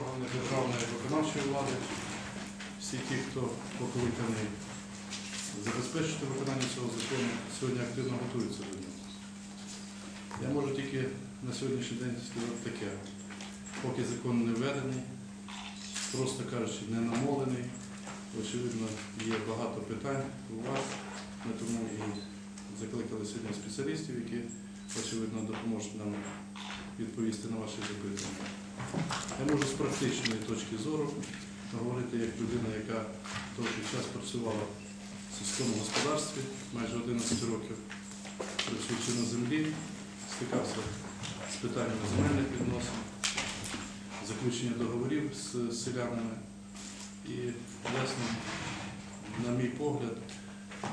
органи державної виконавчої влади, всі ті, хто покликаний забезпечити виконання цього закону, сьогодні активно готуються до нього. Я можу тільки на сьогоднішній день сказати таке. Поки закон не введений, просто кажучи, не намолений, очевидно, є багато питань у вас, ми тому і закликали сьогодні спеціалістів, які, очевидно, допоможуть нам відповісти на ваші запитання. Я можу з практичної точки зору говорити як людина, яка довгий час працювала в сільському господарстві, майже 11 років, працюючи на землі, стикався з питаннями земельних відносин, заключення договорів з селянами. І ясно, на мій погляд,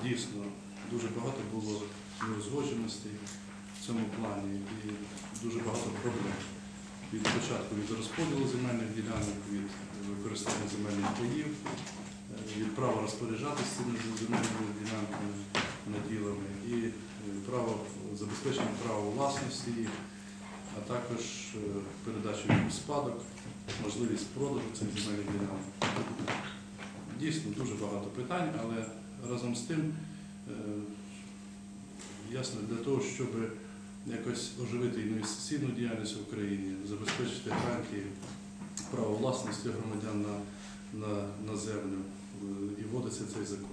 дійсно дуже багато було неузгодженостей в цьому плані і дуже багато проблем. Від початку від розподілу земельних ділянок, від використання земельних паїв, е, від права розпоряджатися цими земельними ділянками, наділами і е, право забезпечення права власності а також е, передачу спадок, можливість продажу цих земельних ділянок. Дійсно дуже багато питань, але разом з тим, ясно, для того, щоб якось оживити інвестиційну діяльність в Україні, забезпечити гарантії право власності громадян на, на, на землю, е, і вводиться цей закон.